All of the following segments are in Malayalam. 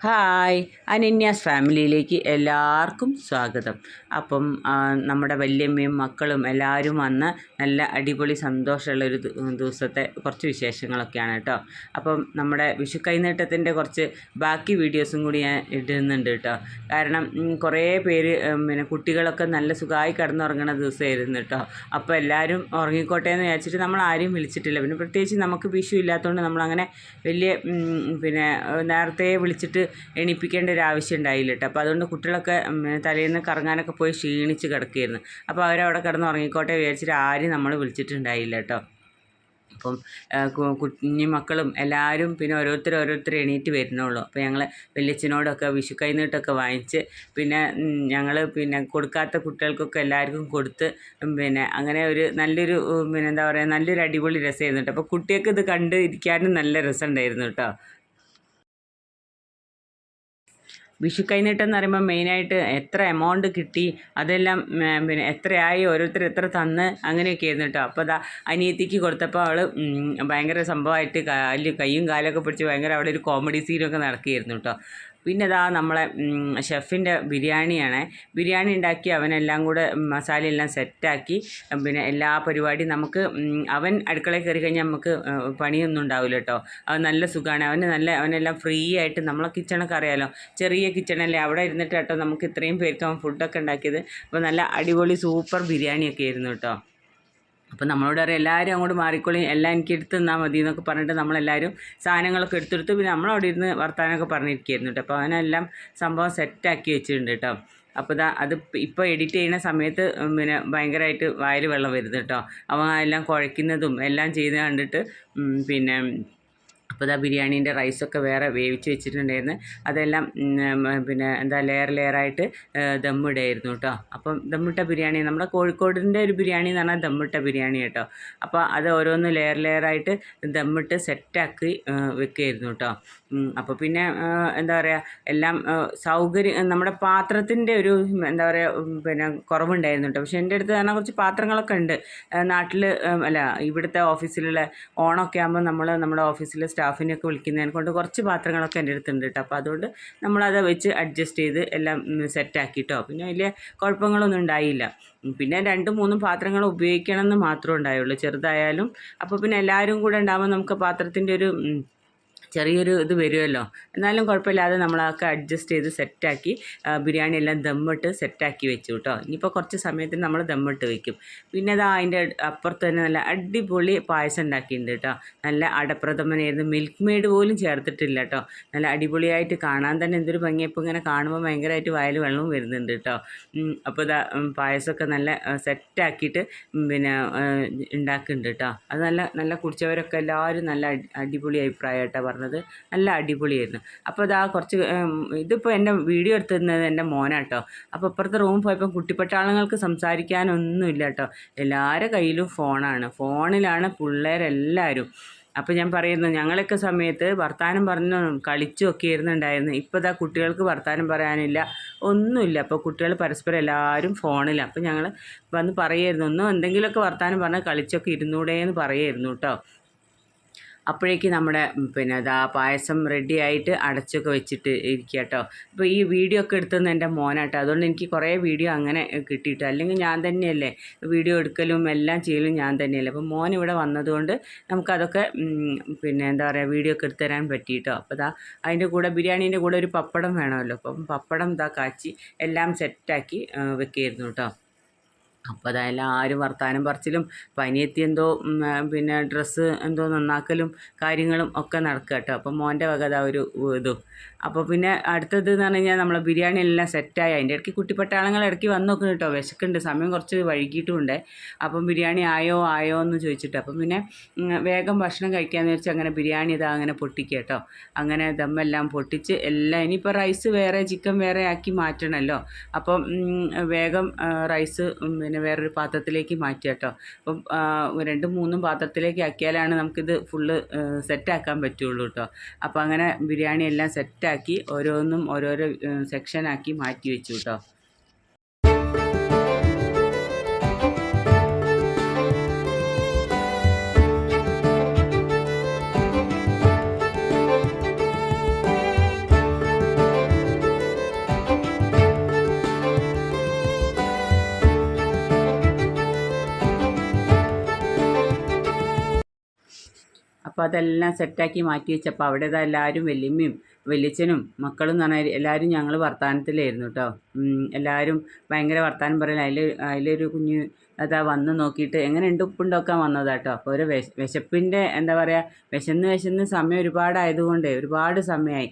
ഹായ്. അനന്യാസ് ഫാമിലിയിലേക്ക് എല്ലാവർക്കും സ്വാഗതം. അപ്പം നമ്മുടെ വല്യമ്മയും മക്കളും എല്ലാവരും വന്ന് നല്ല അടിപൊളി സന്തോഷമുള്ള ഒരു ദിവസത്തെ കുറച്ച് വിശേഷങ്ങളൊക്കെയാണ് കേട്ടോ. അപ്പം നമ്മുടെ വിഷു കൈനീട്ടത്തിന്റെ കുറച്ച് ബാക്കി വീഡിയോസും കൂടി ഞാൻ ഇടുന്നുണ്ട് കേട്ടോ. കാരണം കുറേ പേര് പിന്നെ കുട്ടികളൊക്കെ നല്ല സുഖമായി കിടന്നുറങ്ങുന്ന ദിവസമായിരുന്നു കേട്ടോ. അപ്പോൾ എല്ലാവരും ഉറങ്ങിക്കോട്ടെ എന്ന് വിചാരിച്ചിട്ട് നമ്മൾ ആരും വിളിച്ചിട്ടില്ല. പിന്നെ പ്രത്യേകിച്ച് നമുക്ക് വിഷു ഇല്ലാത്തതുകൊണ്ട് നമ്മളങ്ങനെ വലിയ പിന്നെ നേരത്തെ വിളിച്ചിട്ട് എണീപ്പിക്കേണ്ട ഒരു ആവശ്യം ഉണ്ടായില്ല കേട്ടോ. അപ്പോൾ അതുകൊണ്ട് കുട്ടികളൊക്കെ തലേന്ന് കറങ്ങാനൊക്കെ പോയി ക്ഷീണിച്ച് കിടക്കുകയായിരുന്നു. അപ്പോൾ അവരവിടെ കിടന്ന് ഉറങ്ങിക്കോട്ടെ വിചാരിച്ചിട്ട് ആരും നമ്മൾ വിളിച്ചിട്ടുണ്ടായില്ല കേട്ടോ. അപ്പം കുഞ്ഞു മക്കളും എല്ലാവരും പിന്നെ ഓരോരുത്തർ ഓരോരുത്തർ എണീറ്റ് വരുന്നുള്ളൂ. അപ്പോൾ ഞങ്ങൾ വലിയച്ഛനോടൊക്കെ വിഷു കൈനീട്ടൊക്കെ വാങ്ങിച്ച് പിന്നെ ഞങ്ങൾ പിന്നെ കൊടുക്കാത്ത കുട്ടികൾക്കൊക്കെ എല്ലാവർക്കും കൊടുത്ത് പിന്നെ അങ്ങനെ ഒരു നല്ലൊരു പിന്നെ എന്താ പറയുക നല്ലൊരു അടിപൊളി രസമായിരുന്നു കേട്ടോ. അപ്പോൾ കുട്ടികൾക്ക് ഇത് കണ്ട് ഇരിക്കാനും നല്ല രസമുണ്ടായിരുന്നു കേട്ടോ. വിഷു കൈനീട്ടം പറയുമ്പോൾ മെയിനായിട്ട് എത്ര എമൗണ്ട് കിട്ടി അതെല്ലാം പിന്നെ എത്രയായി ഓരോരുത്തർ എത്ര തന്ന് അങ്ങനെയൊക്കെ ആയിരുന്നു കേട്ടോ അപ്പോൾ അതാ അനിയത്തിക്ക് കൊടുത്തപ്പോൾ അവൾ ഭയങ്കര സംഭവമായിട്ട് കാൽ കയ്യും കാലൊക്കെ പിടിച്ച് ഭയങ്കര അവിടെ ഒരു കോമഡി സീനൊക്കെ നടക്കുകയായിരുന്നു കേട്ടോ പിന്നെ ഇതാ നമ്മളെ ഷെഫിന്റെ ബിരിയാണിയാണ്. ബിരിയാണി ഉണ്ടാക്കി അവനെല്ലാം കൂടെ മസാലയെല്ലാം സെറ്റാക്കി. പിന്നെ എല്ലാ പരിപാടിയും നമുക്ക് അവൻ അടുക്കളയിൽ കയറി കഴിഞ്ഞാൽ നമുക്ക് പണിയൊന്നും ഉണ്ടാവില്ല കേട്ടോ. അത് നല്ല സുഖമാണ് അവന് നല്ല അവനെല്ലാം ഫ്രീ ആയിട്ട് നമ്മളെ കിച്ചണൊക്കെ അറിയാലോ. ചെറിയ കിച്ചണല്ലേ. അവിടെ ഇരുന്നിട്ട് കേട്ടോ നമുക്ക് ഇത്രയും പേർക്ക് അവൻ ഫുഡൊക്കെ ഉണ്ടാക്കിയത്. അപ്പോൾ നല്ല അടിപൊളി സൂപ്പർ ബിരിയാണിയൊക്കെ ആയിരുന്നു കേട്ടോ. അപ്പോൾ നമ്മളോട് അറിയാം എല്ലാവരും അങ്ങോട്ട് മാറിക്കോളി. എല്ലാം എനിക്ക് എടുത്ത് തന്നാൽ മതി എന്നൊക്കെ പറഞ്ഞിട്ട് നമ്മളെല്ലാവരും സാധനങ്ങളൊക്കെ എടുത്തെടുത്ത് പിന്നെ നമ്മളവിടെ ഇരുന്ന് വർത്താനമൊക്കെ പറഞ്ഞിരിക്കുകയായിരുന്നു കേട്ടോ. അപ്പോൾ അവനെല്ലാം സംഭവം സെറ്റാക്കി വെച്ചിട്ടുണ്ട് കേട്ടോ. അപ്പോൾ ഇതാ അത് ഇപ്പോൾ എഡിറ്റ് ചെയ്യുന്ന സമയത്ത് പിന്നെ ഭയങ്കരമായിട്ട് വായിൽ വെള്ളം വരുന്നു കേട്ടോ. അവൻ എല്ലാം കുഴയ്ക്കുന്നതും എല്ലാം ചെയ്ത് കണ്ടിട്ട് പിന്നെ അപ്പോൾ ഇതാ ബിരിയാണീന്റെ റൈസൊക്കെ വേറെ വേവിച്ച് വെച്ചിട്ടുണ്ടായിരുന്നു. അതെല്ലാം പിന്നെ എന്താ ലെയർ ലെയറായിട്ട് ദമ്മിടായിരുന്നു കേട്ടോ. അപ്പം ദമ്മിട്ട ബിരിയാണി നമ്മുടെ കോഴിക്കോടിന്റെ ഒരു ബിരിയാണി എന്ന് പറഞ്ഞാൽ ദമ്മിട്ട ബിരിയാണി കേട്ടോ. അപ്പോൾ അത് ഓരോന്ന് ലെയർ ലെയറായിട്ട് ദമ്മിട്ട് സെറ്റാക്കി വെക്കുമായിരുന്നു കേട്ടോ. അപ്പോൾ പിന്നെ എന്താ പറയുക എല്ലാം സൗകര്യം നമ്മുടെ പാത്രത്തിന്റെ ഒരു എന്താ പറയുക പിന്നെ കുറവുണ്ടായിരുന്നു കേട്ടോ. പക്ഷേ എന്റെ അടുത്ത് തന്നെ കുറച്ച് പാത്രങ്ങളൊക്കെ ഉണ്ട്. നാട്ടിൽ അല്ല ഇവിടുത്തെ ഓഫീസിലുള്ള ഓണമൊക്കെ ആകുമ്പോൾ നമ്മൾ നമ്മുടെ ഓഫീസിലെ സ്റ്റാഫിനെയൊക്കെ വിളിക്കുന്നതിനെ കൊണ്ട് കുറച്ച് പാത്രങ്ങളൊക്കെ എന്റെ അടുത്തുണ്ട് കേട്ടോ. അപ്പോൾ അതുകൊണ്ട് നമ്മളത് വെച്ച് അഡ്ജസ്റ്റ് ചെയ്ത് എല്ലാം സെറ്റാക്കിയിട്ടോ. പിന്നെ വലിയ കുഴപ്പങ്ങളൊന്നും ഉണ്ടായില്ല. പിന്നെ രണ്ടും മൂന്നും പാത്രങ്ങൾ ഉപയോഗിക്കണം എന്ന് മാത്രമേ ഉണ്ടായുള്ളൂ. ചെറുതായാലും. അപ്പോൾ പിന്നെ എല്ലാവരും കൂടെ ഉണ്ടാകുമ്പോൾ നമുക്ക് പാത്രത്തിന്റെ ഒരു ചെറിയൊരു ഇത് വരുമല്ലോ എന്നാലും കുഴപ്പമില്ലാതെ നമ്മളൊക്കെ അഡ്ജസ്റ്റ് ചെയ്ത് സെറ്റാക്കി ബിരിയാണി എല്ലാം ദമ്മിട്ട് സെറ്റാക്കി വെച്ചു കേട്ടോ. ഇനിയിപ്പോൾ കുറച്ച് സമയത്തിന് നമ്മൾ ദമ്മിട്ട് വെക്കും. പിന്നെ അതാ അതിന്റെ അപ്പുറത്ത് തന്നെ നല്ല അടിപൊളി പായസം ഉണ്ടാക്കിയിട്ടുണ്ട് കേട്ടോ. നല്ല അടപ്രഥമനായിരുന്നു. മിൽക്ക് മെയ്ഡ് പോലും ചേർത്തിട്ടില്ല കേട്ടോ. നല്ല അടിപൊളിയായിട്ട് കാണാൻ തന്നെ എന്തൊരു ഭംഗിയപ്പോൾ ഇങ്ങനെ കാണുമ്പോൾ ഭയങ്കരമായിട്ട് വയൽ വെള്ളവും വരുന്നുണ്ട് കേട്ടോ. അപ്പോൾ ഇതാ പായസമൊക്കെ നല്ല സെറ്റാക്കിയിട്ട് പിന്നെ ഉണ്ടാക്കുന്നുണ്ട് കേട്ടോ. അത് നല്ല നല്ല കുടിച്ചവരൊക്കെ എല്ലാവരും നല്ല അടിപൊളി അഭിപ്രായം കേട്ടോ പറഞ്ഞത്. നല്ല അടിപൊളിയായിരുന്നു. അപ്പോൾ ഇതാ കുറച്ച് ഇതിപ്പോൾ എന്റെ വീഡിയോ എടുത്തിരുന്നത് എന്റെ മോനാട്ടോ. അപ്പോൾ ഇപ്പുറത്തെ റൂമിൽ പോയപ്പോൾ കുട്ടിപ്പട്ടാളങ്ങൾക്ക് സംസാരിക്കാനൊന്നുമില്ല കേട്ടോ എല്ലാവരുടെ കയ്യിലും ഫോണാണ്. ഫോണിലാണ് പിള്ളേരെല്ലാവരും അപ്പോൾ ഞാൻ പറയുന്നു ഞങ്ങളൊക്കെ സമയത്ത് വർത്തമാനം പറഞ്ഞു കളിച്ചും ഒക്കെ ഇരുന്നുണ്ടായിരുന്നു ഇപ്പോൾ ഇതാ കുട്ടികൾക്ക് വർത്തമാനം പറയാനില്ല ഒന്നുമില്ല. അപ്പോൾ കുട്ടികൾ പരസ്പരം എല്ലാവരും ഫോണിലാണ് അപ്പോൾ ഞങ്ങൾ വന്ന് പറയായിരുന്നു ഒന്നും എന്തെങ്കിലുമൊക്കെ വർത്തമാനം പറഞ്ഞാൽ കളിച്ചൊക്കെ ഇരുന്നൂടെ എന്ന് പറയായിരുന്നു കേട്ടോ അപ്പോഴേക്ക് നമ്മുടെ പിന്നെ അതാ പായസം റെഡി ആയിട്ട് അടച്ചൊക്കെ വെച്ചിട്ട് ഇരിക്കുക കേട്ടോ. അപ്പോൾ ഈ വീഡിയോ ഒക്കെ എടുത്തത് എന്റെ മോനാട്ടോ. അതുകൊണ്ട് എനിക്ക് കുറേ വീഡിയോ അങ്ങനെ കിട്ടിയിട്ട് അല്ലെങ്കിൽ ഞാൻ തന്നെയല്ലേ വീഡിയോ എടുക്കലും എല്ലാം ചെയ്യലും ഞാൻ തന്നെയല്ലേ. അപ്പോൾ മോൻ ഇവിടെ വന്നതുകൊണ്ട് നമുക്കതൊക്കെ പിന്നെ എന്താ പറയുക വീഡിയോ ഒക്കെ എടുത്തു തരാൻ പറ്റിയിട്ടോ അപ്പോൾ ദാ അതിന്റെ കൂടെ ബിരിയാണീന്റെ കൂടെ ഒരു പപ്പടം വേണമല്ലോ. അപ്പം പപ്പടം ഇതാ കാച്ചി എല്ലാം സെറ്റാക്കി വെക്കുകയായിരുന്നു കേട്ടോ. അപ്പോൾ അതായാലും ആരും വർത്താനം പറച്ചിലും പനിയെത്തി എന്തോ പിന്നെ ഡ്രസ്സ് എന്തോ നന്നാക്കലും കാര്യങ്ങളും ഒക്കെ നടക്കുക കേട്ടോ അപ്പം മോന്റെ വക അതാ ഒരു ഇതും. അപ്പോൾ പിന്നെ അടുത്തത് എന്ന് പറഞ്ഞു കഴിഞ്ഞാൽ നമ്മളെ ബിരിയാണി എല്ലാം സെറ്റായി അതിന്റെ ഇടയ്ക്ക് കുട്ടിപ്പട്ടാളങ്ങൾ ഇടയ്ക്ക് വന്ന് നോക്കുന്നു കേട്ടോ വിശക്കുണ്ട് സമയം കുറച്ച് വൈകിട്ടുമുണ്ട് അപ്പം ബിരിയാണി ആയോ ആയോ എന്ന് ചോദിച്ചിട്ട്. അപ്പം പിന്നെ വേഗം ഭക്ഷണം കഴിക്കാമെന്ന് വെച്ചാൽ അങ്ങനെ ബിരിയാണി ഇതാ അങ്ങനെ പൊട്ടിക്കുക കേട്ടോ അങ്ങനെ ദമ്മെല്ലാം പൊട്ടിച്ച് എല്ലാം ഇനിയിപ്പോൾ റൈസ് വേറെ ചിക്കൻ വേറെ ആക്കി മാറ്റണമല്ലോ അപ്പം വേഗം റൈസ് ഉം, പിന്നെ വേറൊരു പാത്രത്തിലേക്ക് മാറ്റുക കേട്ടോ. അപ്പം രണ്ടും മൂന്നും പാത്രത്തിലേക്ക് ആക്കിയാലാണ് നമുക്കിത് ഫുള്ള് സെറ്റാക്കാൻ പറ്റുള്ളൂ കേട്ടോ. അപ്പോൾ അങ്ങനെ ബിരിയാണി എല്ലാം സെറ്റാക്കി ഓരോന്നും ഓരോരോ സെക്ഷനാക്കി മാറ്റി വെച്ചു കേട്ടോ. അപ്പോൾ അതെല്ലാം സെറ്റാക്കി മാറ്റി വെച്ചപ്പോൾ അവിടെ ഇതാ എല്ലാവരും വല്യമ്മയും വലിയച്ഛനും മക്കളും എന്ന് പറഞ്ഞാൽ എല്ലാവരും ഞങ്ങൾ വർത്തമാനത്തിലായിരുന്നു കേട്ടോ എല്ലാവരും ഭയങ്കര വർത്തമാനം പറയല. അതിൽ അതിലൊരു കുഞ്ഞ് അതാ വന്ന് നോക്കിയിട്ട് എങ്ങനെ ഉണ്ട് ഉപ്പുണ്ടോക്കാൻ വന്നതാ കേട്ടോ അപ്പോൾ ഒരു വിശ വിശപ്പിന്റെ എന്താ പറയുക വിശന്ന് വിശന്ന് സമയം ഒരുപാടായതുകൊണ്ട് ഒരുപാട് സമയമായി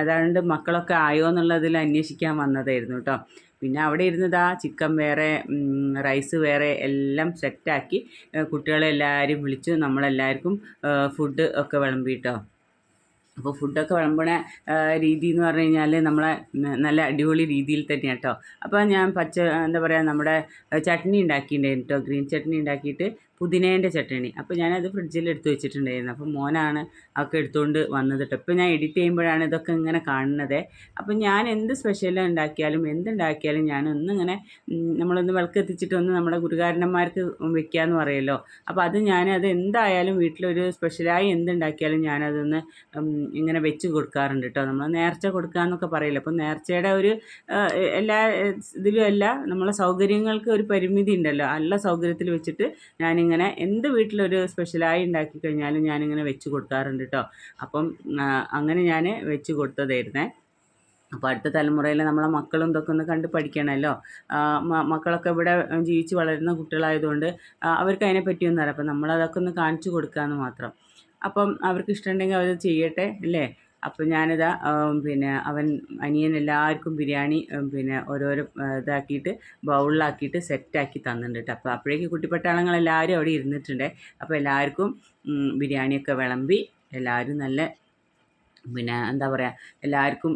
അതാണ്ട് മക്കളൊക്കെ ആയോ എന്നുള്ളതിൽ അന്വേഷിക്കാൻ വന്നതായിരുന്നു കേട്ടോ പിന്നെ അവിടെ ഇരുന്നതാ ചിക്കൻ വേറെ റൈസ് വേറെ എല്ലാം സെറ്റാക്കി കുട്ടികളെ എല്ലാവരും വിളിച്ചു നമ്മളെല്ലാവർക്കും ഫുഡ് ഒക്കെ വിളമ്പി കേട്ടോ അപ്പോൾ ഫുഡൊക്കെ വിളമ്പണ രീതി എന്ന് പറഞ്ഞു കഴിഞ്ഞാൽ നമ്മളെ നല്ല അടിപൊളി രീതിയിൽ തന്നെയാണ് കേട്ടോ അപ്പോൾ ഞാൻ പച്ച എന്താ പറയുക നമ്മുടെ ചട്നി ഉണ്ടാക്കിയിട്ടുണ്ടായിരുന്നു കേട്ടോ ഗ്രീൻ ചട്നി ഉണ്ടാക്കിയിട്ട് പുതിനേന്റെ ചട്ടണി അപ്പോൾ ഞാനത് ഫ്രിഡ്ജിൽ എടുത്തു വെച്ചിട്ടുണ്ടായിരുന്നു. അപ്പോൾ മോനാണ് അതൊക്കെ എടുത്തുകൊണ്ട് വന്നത് കേട്ടോ ഇപ്പോൾ ഞാൻ എഡിറ്റ് ചെയ്യുമ്പോഴാണ് ഇതൊക്കെ ഇങ്ങനെ കാണുന്നത്. അപ്പോൾ ഞാൻ എന്ത് സ്പെഷ്യൽ ഉണ്ടാക്കിയാലും എന്തുണ്ടാക്കിയാലും ഞാനൊന്നിങ്ങനെ ഇങ്ങനെ നമ്മളൊന്ന് വിളക്കെത്തിച്ചിട്ടൊന്ന് നമ്മുടെ ഗുരുകാരന്മാർക്ക് വെക്കാമെന്ന് പറയുമല്ലോ അപ്പോൾ അത് ഞാൻ അത് എന്തായാലും വീട്ടിലൊരു സ്പെഷ്യലായി എന്തുണ്ടാക്കിയാലും ഞാനതൊന്ന് ഇങ്ങനെ വെച്ച് കൊടുക്കാറുണ്ട് കേട്ടോ നമ്മൾ നേർച്ച കൊടുക്കുക എന്നൊക്കെ പറയില്ല. അപ്പോൾ നേർച്ചയുടെ ഒരു എല്ലാ ഇതിലും അല്ല നമ്മളെ സൗകര്യങ്ങൾക്ക് ഒരു പരിമിതി ഉണ്ടല്ലോ. നല്ല സൗകര്യത്തിൽ വെച്ചിട്ട് ഞാനിങ്ങനെ ഇങ്ങനെ എന്ത് വീട്ടിലൊരു സ്പെഷ്യലായി ഉണ്ടാക്കി കഴിഞ്ഞാലും ഞാനിങ്ങനെ വെച്ച് കൊടുക്കാറുണ്ട് കേട്ടോ അപ്പം അങ്ങനെ ഞാൻ വെച്ച് കൊടുത്തതായിരുന്നേ. അപ്പോൾ അടുത്ത തലമുറയിൽ നമ്മളെ മക്കളും ഇതൊക്കെ ഒന്ന് കണ്ട് പഠിക്കണമല്ലോ മക്കളൊക്കെ ഇവിടെ ജീവിച്ച് വളരുന്ന കുട്ടികളായതുകൊണ്ട് അവർക്ക് അതിനെപ്പറ്റിയൊന്നും അറിയാം അപ്പം നമ്മളതൊക്കെ ഒന്ന് കാണിച്ചു കൊടുക്കാമെന്ന് മാത്രം. അപ്പം അവർക്ക് ഇഷ്ടമുണ്ടെങ്കിൽ അവർ ചെയ്യട്ടെ അല്ലേ? അപ്പോൾ ഞാനിതാ പിന്നെ അവൻ അനിയൻ എല്ലാവർക്കും ബിരിയാണി പിന്നെ ഓരോരോ ഇതാക്കിയിട്ട് ബൗളിലാക്കിയിട്ട് സെറ്റാക്കി തന്നിട്ടുണ്ട് കേട്ടോ അപ്പോൾ അപ്പോഴേക്ക് കുട്ടിപ്പട്ടാളങ്ങളെല്ലാവരും അവിടെ ഇരുന്നിട്ടുണ്ട്. അപ്പോൾ എല്ലാവർക്കും ബിരിയാണിയൊക്കെ വിളമ്പി എല്ലാവരും നല്ല പിന്നെ എന്താ പറയുക എല്ലാവർക്കും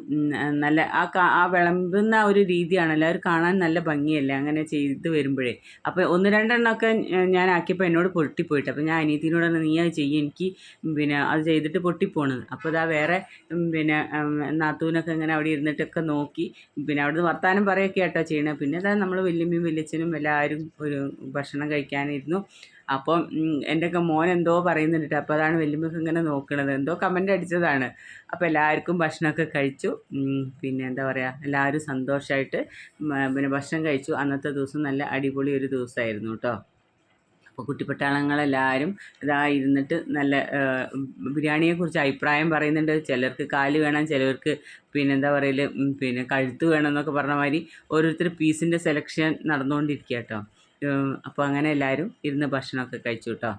നല്ല ആ ആ വിളമ്പുന്ന ഒരു രീതിയാണ്. എല്ലാവരും കാണാൻ നല്ല ഭംഗിയല്ലേ അങ്ങനെ ചെയ്ത് വരുമ്പോഴേ. അപ്പോൾ ഒന്ന് രണ്ടെണ്ണമൊക്കെ ഞാൻ ആക്കിയപ്പോൾ എന്നോട് പൊട്ടിപ്പോയിട്ട്. അപ്പോൾ ഞാൻ അനിയത്തിനോട് നീ അത് ചെയ്യും. എനിക്ക് പിന്നെ അത് ചെയ്തിട്ട് പൊട്ടിപ്പോണത്. അപ്പോൾ ഇതാ വേറെ പിന്നെ നാത്തൂനൊക്കെ ഇങ്ങനെ അവിടെ ഇരുന്നിട്ടൊക്കെ നോക്കി പിന്നെ അവിടുന്ന് വർത്താനം പറയുകയൊക്കെ കേട്ടോ ചെയ്യണത് പിന്നെ അതാ നമ്മൾ വല്യമ്മയും വല്യച്ഛനും എല്ലാവരും ഒരു ഭക്ഷണം കഴിക്കാനിരുന്നു. അപ്പം എന്റെയൊക്കെ മോൻ എന്തോ പറയുന്നുണ്ട് അപ്പോൾ അതാണ് വല്യമ്മക്ക് ഇങ്ങനെ നോക്കണത്. എന്തോ കമന്റ് അടിച്ചതാണ്. അപ്പോൾ എല്ലാവർക്കും ഭക്ഷണമൊക്കെ കഴിച്ചു. പിന്നെ എന്താ പറയുക എല്ലാവരും സന്തോഷമായിട്ട് പിന്നെ ഭക്ഷണം കഴിച്ചു. അന്നത്തെ ദിവസം നല്ല അടിപൊളി ഒരു ദിവസമായിരുന്നു കേട്ടോ അപ്പോൾ കുട്ടിപ്പട്ടാളങ്ങളെല്ലാവരും ഇതാ ഇരുന്നിട്ട് നല്ല ബിരിയാണിയെക്കുറിച്ച് അഭിപ്രായം പറയുന്നുണ്ട്. ചിലർക്ക് കാൽ വേണം ചിലർക്ക് പിന്നെ എന്താ പറയൽ പിന്നെ കഴുത്ത് വേണം എന്നൊക്കെ പറഞ്ഞ മാതിരി ഓരോരുത്തർ പീസിന്റെ സെലക്ഷൻ നടന്നുകൊണ്ടിരിക്കുക കേട്ടോ അപ്പോൾ അങ്ങനെ എല്ലാവരും ഇരുന്ന് ഭക്ഷണമൊക്കെ കഴിച്ചു കേട്ടോ.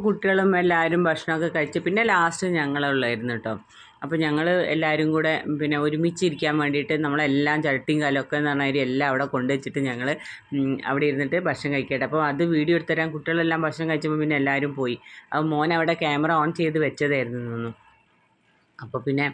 അപ്പോൾ കുട്ടികളും എല്ലാവരും ഭക്ഷണമൊക്കെ കഴിച്ച് പിന്നെ ലാസ്റ്റ് ഞങ്ങളുള്ളായിരുന്നു കേട്ടോ അപ്പോൾ ഞങ്ങൾ എല്ലാവരും കൂടെ പിന്നെ ഒരുമിച്ചിരിക്കാൻ വേണ്ടിയിട്ട് നമ്മളെല്ലാം ചട്ടിയും കാലമൊക്കെ എന്ന് പറഞ്ഞാൽ എല്ലാം അവിടെ കൊണ്ടുവച്ചിട്ട് ഞങ്ങൾ അവിടെ ഇരുന്നിട്ട് ഭക്ഷണം കഴിക്കട്ടെ. അപ്പോൾ അത് വീഡിയോ എടുത്തരാൻ കുട്ടികളെല്ലാം ഭക്ഷണം കഴിച്ചപ്പോൾ പിന്നെ എല്ലാവരും പോയി. അപ്പോൾ മോൻ അവിടെ ക്യാമറ ഓൺ ചെയ്ത് വെച്ചതായിരുന്നു അപ്പോൾ പിന്നെ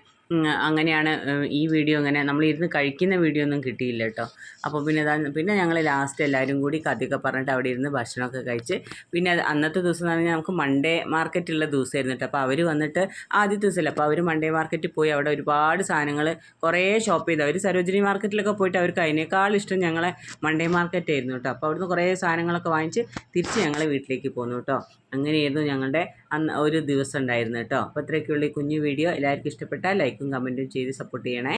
അങ്ങനെയാണ് ഈ വീഡിയോ ഇങ്ങനെ നമ്മൾ ഇരുന്ന് കഴിക്കുന്ന വീഡിയോ ഒന്നും കിട്ടിയില്ല കേട്ടോ. അപ്പോൾ പിന്നെ പിന്നെ ഞങ്ങൾ ലാസ്റ്റ് എല്ലാവരും കൂടി കഥയൊക്കെ പറഞ്ഞിട്ട് അവിടെ ഇരുന്ന് ഭക്ഷണമൊക്കെ കഴിച്ച് പിന്നെ അന്നത്തെ ദിവസം എന്ന് പറഞ്ഞാൽ നമുക്ക് മൺഡേ മാർക്കറ്റുള്ള ദിവസമായിരുന്നു കേട്ടോ. അപ്പോൾ അവർ വന്നിട്ട് ആദ്യത്തെ ദിവസമല്ല അപ്പോൾ അവർ മൺഡേ മാർക്കറ്റിൽ പോയി അവിടെ ഒരുപാട് സാധനങ്ങൾ കുറേ ഷോപ്പ് ചെയ്തു അവർ സരോജിനി മാർക്കറ്റിലൊക്കെ പോയിട്ട് അവർക്ക് അതിനേക്കാൾ ഇഷ്ടം ഞങ്ങളെ മൺഡേ മാർക്കറ്റായിരുന്നു കേട്ടോ. അപ്പോൾ അവിടുന്ന് കുറേ സാധനങ്ങളൊക്കെ വാങ്ങിച്ച് തിരിച്ച് ഞങ്ങൾ വീട്ടിലേക്ക് പോന്നു കേട്ടോ. അങ്ങനെയായിരുന്നു ഞങ്ങളുടെ അന്ന് ഒരു ദിവസം ഉണ്ടായിരുന്നു കേട്ടോ. അപ്പോൾ ഇത്രയൊക്കെയുള്ള ഈ കുഞ്ഞു വീഡിയോ. എല്ലാവർക്കും ഇഷ്ടപ്പെട്ടാൽ ലൈക്കും കമന്റും ചെയ്ത് സപ്പോർട്ട് ചെയ്യണേ.